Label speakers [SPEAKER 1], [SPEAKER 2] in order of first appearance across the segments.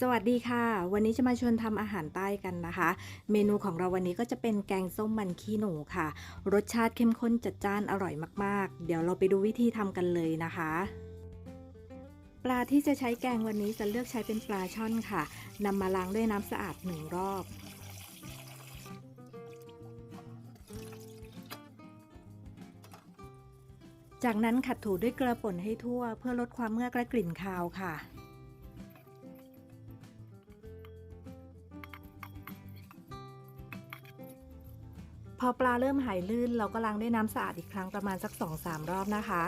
[SPEAKER 1] สวัสดีค่ะ วันนี้จะมาชวนทำอาหารใต้กันนะคะ เมนูของเราวันนี้ก็จะเป็นแกงส้มมันขี้หนูค่ะ รสชาติเข้มข้นจัดจ้านอร่อยมากๆ เดี๋ยวเราไปดูวิธีทำกันเลยนะคะ ปลาที่จะใช้แกงวันนี้จะเลือกใช้เป็นปลาช่อนค่ะนำมาล้างด้วยน้ำสะอาดหนึ่งรอบจากนั้นขัดถูด้วยเกลือป่นให้ทั่วเพื่อลดความเมื่อกและกลิ่นคาวค่ะ พอปลาเริ่มหายลื่น เราก็ล้างด้วยน้ำสะอาดอีกครั้งประมาณสัก 2-3 รอบนะคะ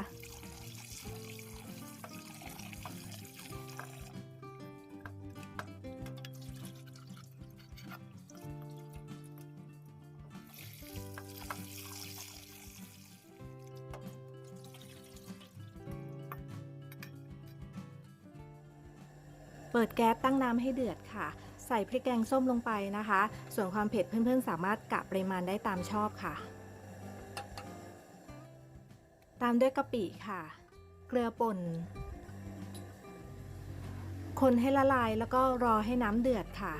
[SPEAKER 1] เปิดแก๊สตั้งน้ำให้เดือดค่ะ ใส่พริกแกงส้มลงไปนะคะ ส่วนความเผ็ดเพื่อนๆ สามารถกะปริมาณได้ตามชอบค่ะ ตามด้วยกะปิค่ะ เกลือป่น คนให้ละลายแล้วก็รอให้น้ำเดือดค่ะ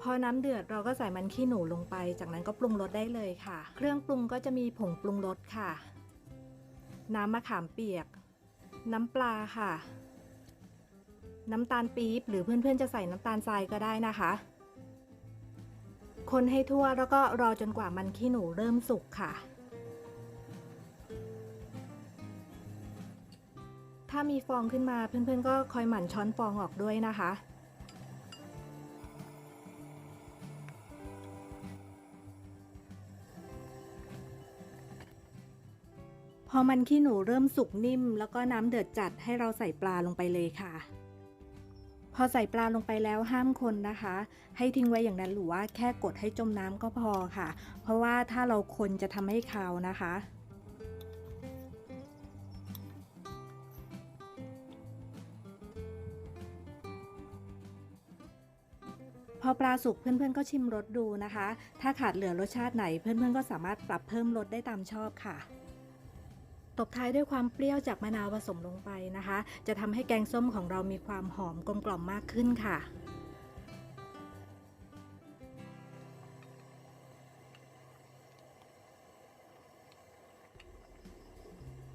[SPEAKER 1] พอน้ำเดือดเราก็ใส่มันขี้หนูลงไป จากนั้นก็ปรุงรสได้เลยค่ะ เครื่องปรุงก็จะมีผงปรุงรสค่ะ น้ำมะขามเปียก น้ำปลาค่ะ น้ำตาลปี๊บหรือเพื่อนๆจะใส่น้ำตาลทรายก็ได้นะคะ คนให้ทั่วแล้วก็รอจนกว่ามันขี้หนูเริ่มสุกค่ะ ถ้ามีฟองขึ้นมาเพื่อนๆก็คอยหมั่นช้อนฟองออกด้วยนะคะพอมันขี้หนูเริ่มสุกนิ่ม แล้วก็น้ำเดือดจัดให้เราใส่ปลาลงไปเลยค่ะ พอใส่ปลาลงไปแล้วห้ามคนนะคะ ให้ทิ้งไว้อย่างนั้นหรือว่าแค่กดให้จมน้ำก็พอค่ะ เพราะว่าถ้าเราคนจะทำให้คาวนะคะพอปลาสุกเพื่อนๆก็ชิมรสดูนะคะ ถ้าขาดเหลือรสชาติไหนเพื่อนๆก็สามารถปรับเพิ่มรสได้ตามชอบค่ะ ตบท้ายด้วยความเปรี้ยวจากมะนาวผสมลงไปนะคะ จะทำให้แกงส้มของเรามีความหอมกลมกล่อมมากขึ้นค่ะ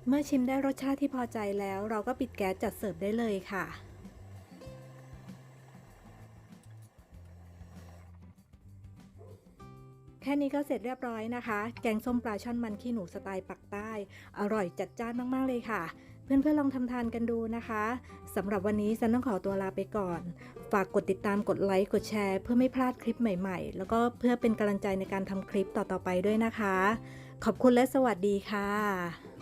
[SPEAKER 1] เมื่อชิมได้รสชาติที่พอใจแล้ว เราก็ปิดแก๊สจัดเสิร์ฟได้เลยค่ะ แค่นี้ก็เสร็จเรียบร้อยนะคะ แกงส้มปลาช่อนมันขี้หนูสไตล์ปักใต้ อร่อยจัดจ้านมากๆเลยค่ะ เพื่อนๆลองทำทานกันดูนะคะสำหรับวันนี้ฉันต้องขอตัวลาไปก่อน ฝากกดติดตามกดไลค์กดแชร์ เพื่อไม่พลาดคลิปใหม่ๆ แล้วก็เพื่อเป็นกำลังใจในการทำคลิปต่อๆไปด้วยนะคะ ขอบคุณและสวัสดีค่ะ